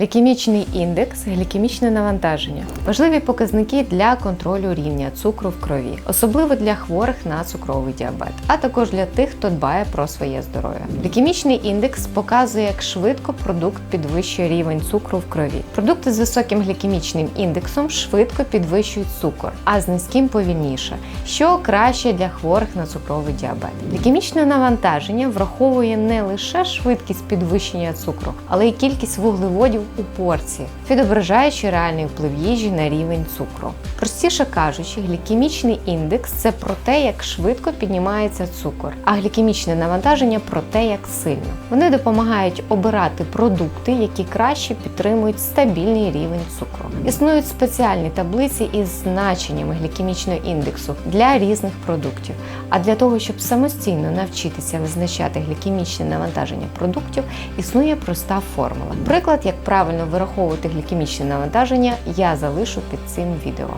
Глікемічний індекс, глікемічне навантаження важливі показники для контролю рівня цукру в крові, особливо для хворих на цукровий діабет, а також для тих, хто дбає про своє здоров'я. Глікемічний індекс показує, як швидко продукт підвищує рівень цукру в крові. Продукти з високим глікемічним індексом швидко підвищують цукор, а з низьким повільніше, що краще для хворих на цукровий діабет. Глікемічне навантаження враховує не лише швидкість підвищення цукру, але й кількість вуглеводів у порції, відображаючи реальний вплив їжі на рівень цукру. Простіше кажучи, глікемічний індекс це про те, як швидко піднімається цукор, а глікемічне навантаження про те, як сильно. Вони допомагають обирати продукти, які краще підтримують стабільний рівень цукру. Існують спеціальні таблиці із значеннями глікемічного індексу для різних продуктів. А для того, щоб самостійно навчитися визначати глікемічне навантаження продуктів, існує проста формула. Приклад, як правильно вираховувати глікемічне навантаження, я залишу під цим відео.